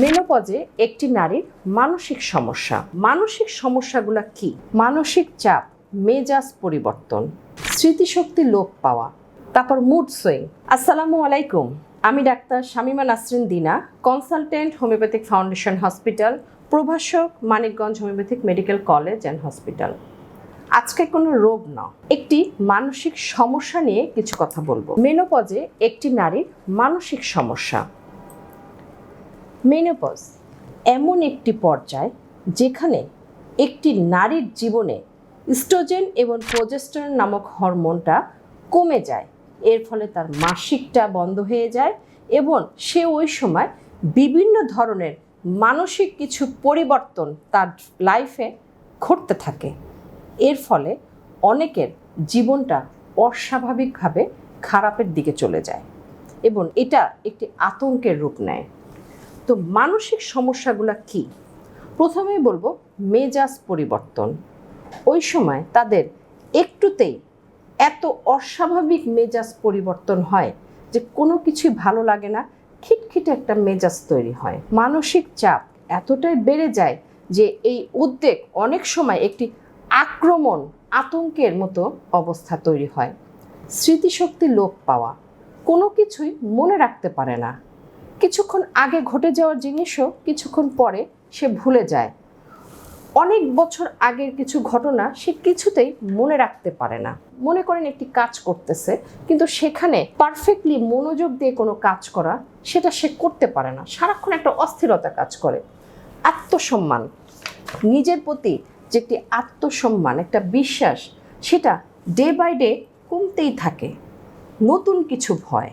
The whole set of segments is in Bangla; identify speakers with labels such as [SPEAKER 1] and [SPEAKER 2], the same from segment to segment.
[SPEAKER 1] মেনোপজে একটি নারীর মানসিক সমস্যা। মানসিক সমস্যাগুলো কি? মানসিক চাপ, মেজাজ পরিবর্তন, স্মৃতিশক্তি লোপ পাওয়া, তারপর মুড সুইং আসসালামু আলাইকুম, আমি doctor Shamima Nasrin Dina consultant homeopathic foundation hospital প্রভাষক, Manikganj homeopathic medical college and hospital আজকে কোনো রোগ না, একটি মানসিক সমস্যা নিয়ে কিছু কথা বলব। মেনোপজে একটি নারীর মানসিক সমস্যা মেনোপজ এমন একটি পর্যায় যেখানে একটি নারীর জীবনে স্টোজেন এবং প্রোজেস্টন নামক হরমোনটা কমে যায়। এর ফলে তার মাসিকটা বন্ধ হয়ে যায় এবং সে ওই সময় বিভিন্ন ধরনের মানসিক কিছু পরিবর্তন তার লাইফে ঘটতে থাকে। এর ফলে অনেকের জীবনটা অস্বাভাবিকভাবে খারাপের দিকে চলে যায় এবং এটা একটি আতঙ্কের রূপ নেয়। তো মানসিক সমস্যাগুলো কি? প্রথমেই বলব, মেজাজ পরিবর্তন। ওই সময় তাদের একটুতেই এত অস্বাভাবিক মেজাজ পরিবর্তন হয় যে কোনো কিছুই ভালো লাগে না, খিটখিটে একটা মেজাজ তৈরি হয়। মানসিক চাপ এতটাই বেড়ে যায় যে এই উদ্বেগ অনেক সময় একটি আক্রমণ, আতঙ্কের মতো অবস্থা তৈরি হয়। স্মৃতিশক্তি লোপ পাওয়া, কোনো কিছুই মনে রাখতে পারে না। কিছুক্ষণ আগে ঘটে যাওয়ার জিনিসও কিছুক্ষণ পরে সে ভুলে যায়। অনেক বছর আগের কিছু ঘটনা সে কিছুতেই মনে রাখতে পারে না। মনে করেন একটি কাজ করতেছে, কিন্তু সেখানে পারফেক্টলি মনোযোগ দিয়ে কোনো কাজ করা সেটা সে করতে পারে না। সারাক্ষণ একটা অস্থিরতা কাজ করে। আত্মসম্মান। নিজের প্রতি যে একটি আত্মসম্মান, একটা বিশ্বাস, সেটা ডে বাই ডে কমতেই থাকে। নতুন কিছু ভয়।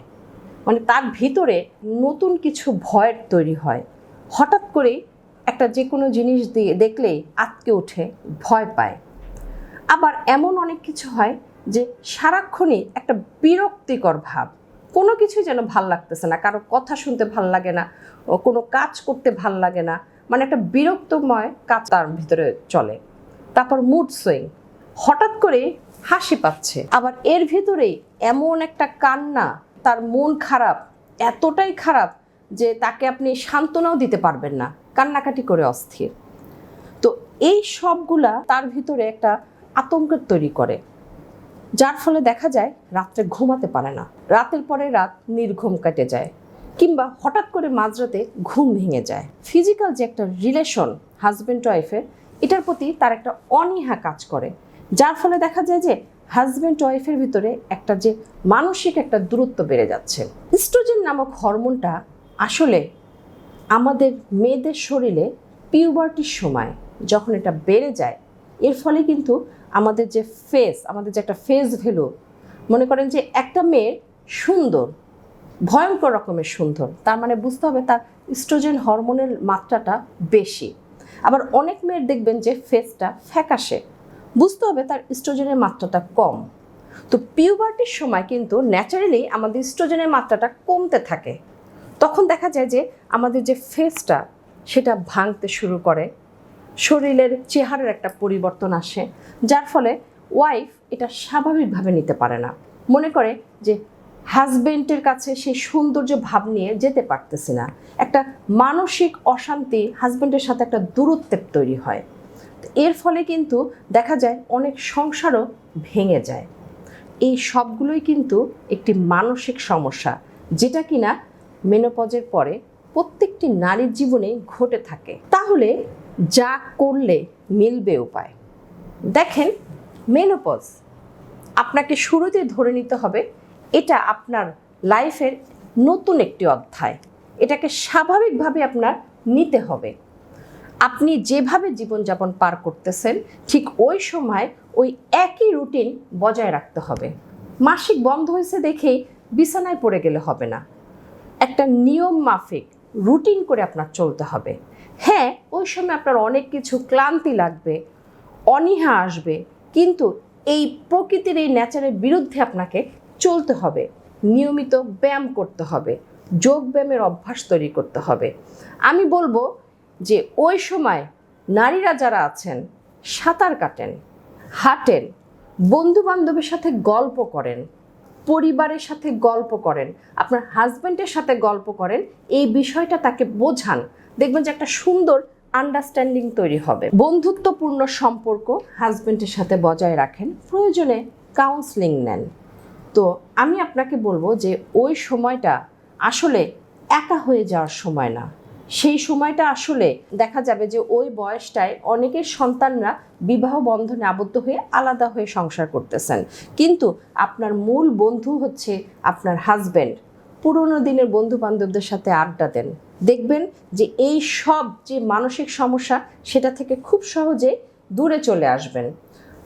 [SPEAKER 1] মানে তার ভিতরে নতুন কিছু ভয়ের তৈরি হয়। হঠাৎ করেই একটা যে কোনো জিনিস দিয়ে দেখলেই আটকে ওঠে, ভয় পায়। আবার এমন অনেক কিছু হয় যে সারাক্ষণই একটা বিরক্তিকর ভাব। কোনো কিছুই যেন ভালো লাগতেছে না, কারও কথা শুনতে ভালো লাগে না কোনো কাজ করতে ভালো লাগে না মানে একটা বিরক্তময় কাজ তার ভিতরে চলে। তারপর মুড সুইং হঠাৎ করে হাসি পাচ্ছে। আবার এর ভিতরে এমন একটা কান্না তার মন খারাপ, এতটাই খারাপ যে তাকে আপনি সান্ত্বনাও দিতে পারবেন না, কান্নাকাটি করে অস্থির। তো এই সবগুলা তার ভিতরে একটা আতঙ্কের তৈরি করে, যার ফলে দেখা যায় রাত্রে ঘুমাতে পারে না। রাতের পরে রাত নির্ঘুম কেটে যায়, কিংবা হঠাৎ করে মাঝরাতে ঘুম ভেঙে যায়। ফিজিক্যাল যে একটা রিলেশন হাজব্যান্ড ওয়াইফের এটার প্রতি তার একটা অনীহা কাজ করে, যার ফলে দেখা যায় যে হাজব্যান্ড ওয়াইফের ভিতরে একটা যে মানসিক একটা দূরত্ব বেড়ে যাচ্ছে। ইস্ট্রোজেন নামক হরমোনটা আসলে আমাদের মেয়েদের শরীরে পিউবার্টির সময় যখন এটা বেড়ে যায়, এর ফলে কিন্তু আমাদের যে ফেস আমাদের যে একটা ফেস ভ্যালু মনে করেন যে একটা মেয়ে সুন্দর, ভয়ঙ্কর রকমের সুন্দর, তার মানে বুঝতে হবে তার ইস্ট্রোজেন হরমোনের মাত্রাটা বেশি। আবার অনেক মেয়ের দেখবেন যে ফেসটা ফ্যাকাশে বুঝতে হবে তার ইস্ট্রোজেনের মাত্রাটা কম। তো পিউবার্টির সময় কিন্তু ন্যাচারালি আমাদের ইস্ট্রোজেনের মাত্রাটা কমতে থাকে। তখন দেখা যায় যে আমাদের যে ফেসটা সেটা ভাঙতে শুরু করে। শরীরের চেহারার একটা পরিবর্তন আসে, যার ফলে ওয়াইফ এটা স্বাভাবিকভাবে নিতে পারে না। মনে করে যে হাজবেন্ডের কাছে সেই সৌন্দর্য ভাব নিয়ে যেতে পারতেছি না। একটা মানসিক অশান্তি হাজবেন্ডের সাথে একটা দূরত্বের তৈরি হয়। এর ফলে কিন্তু দেখা যায় অনেক সংসারও ভেঙে যায়। এই সবগুলোই কিন্তু একটি মানসিক সমস্যা, যেটা কিনা মেনোপজের পরে প্রত্যেকটি নারীর জীবনে ঘটে থাকে। তাহলে যা করলে মিলবে উপায়? দেখেন, মেনোপজ আপনাকে শুরুতে ধরে নিতে হবে, এটা আপনার লাইফের নতুন একটি অধ্যায়। এটাকে স্বাভাবিকভাবে আপনার নিতে হবে। আপনি যেভাবে জীবনযাপন পার করতেছেন, ঠিক ওই সময় ওই একই রুটিন বজায় রাখতে হবে। মাসিক বন্ধ হয়েছে দেখেই বিছানায় পড়ে গেলে হবে না। একটা নিয়ম মাফিক, রুটিন করে আপনার চলতে হবে। হ্যাঁ ওই সময় আপনার অনেক কিছু ক্লান্তি লাগবে, অনীহা আসবে, কিন্তু এই প্রকৃতির এই ন্যাচারের বিরুদ্ধে আপনাকে চলতে হবে। নিয়মিত ব্যায়াম করতে হবে, যোগ ব্যায়ামের অভ্যাস তৈরি করতে হবে। আমি বলব যে ওই সময় নারীরা যারা আছেন, সাঁতার কাটেন, হাঁটেন বন্ধু বান্ধবের সাথে গল্প করেন, পরিবারের সাথে গল্প করেন, আপনার হাজব্যান্ডের সাথে গল্প করেন, এই বিষয়টা তাকে বোঝান, দেখবেন যে একটা সুন্দর আন্ডারস্ট্যান্ডিং তৈরি হবে। বন্ধুত্বপূর্ণ সম্পর্ক হাজবেন্ডের সাথে বজায় রাখেন, প্রয়োজনে কাউন্সিলিং নেন। তো আমি আপনাকে বলব যে ওই সময়টা আসলে একা হয়ে যাওয়ার সময় না। সেই সময়টা আসলে দেখা যাবে যে ওই বয়সটায় অনেকের সন্তানরা বিবাহ বন্ধনে আবদ্ধ হয়ে আলাদা হয়ে সংসার করতেছেন। কিন্তু আপনার মূল বন্ধু হচ্ছে আপনার হাজবেন্ড পুরনো দিনের বন্ধু বান্ধবদের সাথে আড্ডা দেন। দেখবেন যে এই সব যে মানসিক সমস্যা, সেটা থেকে খুব সহজে দূরে চলে আসবেন।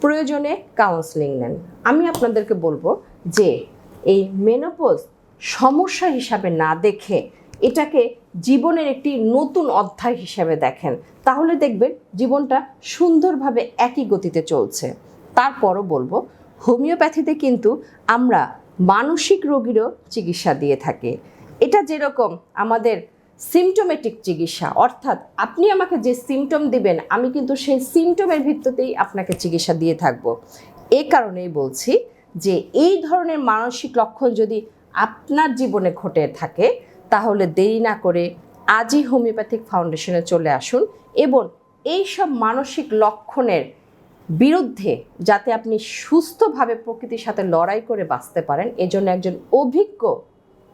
[SPEAKER 1] প্রয়োজনে কাউন্সিলিং নেন। আমি আপনাদেরকে বলব যে এই মেনোপোজ সমস্যা হিসাবে না দেখে এটাকে জীবনের একটি নতুন অধ্যায় হিসাবে দেখেন। তাহলে দেখবেন জীবনটা সুন্দরভাবে একই গতিতে চলছে। তারপরও বলব, হোমিওপ্যাথিতে কিন্তু আমরা মানসিক রোগীরও চিকিৎসা দিয়ে থাকি। এটা যেরকম আমাদের সিমটোমেটিক চিকিৎসা, অর্থাৎ আপনি আমাকে যে সিমটম দিবেন, আমি কিন্তু সেই সিমটমের ভিত্তিতেই আপনাকে চিকিৎসা দিয়ে থাকব। এই কারণেই বলছি যে এই ধরনের মানসিক লক্ষণ যদি আপনার জীবনে ঘটে থাকে তাহলে দেরি না করে আজই হোমিওপ্যাথিক ফাউন্ডেশনে চলে আসুন এবং এই সব মানসিক লক্ষণের বিরুদ্ধে যাতে আপনি সুস্থভাবে প্রকৃতির সাথে লড়াই করে বাঁচতে পারেন, এজন্য একজন অভিজ্ঞ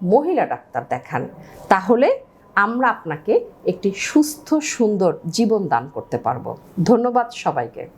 [SPEAKER 1] মহিলা ডাক্তার দেখান। তাহলে আমরা আপনাকে একটি সুস্থ, সুন্দর জীবন দান করতে পারব। ধন্যবাদ সবাইকে।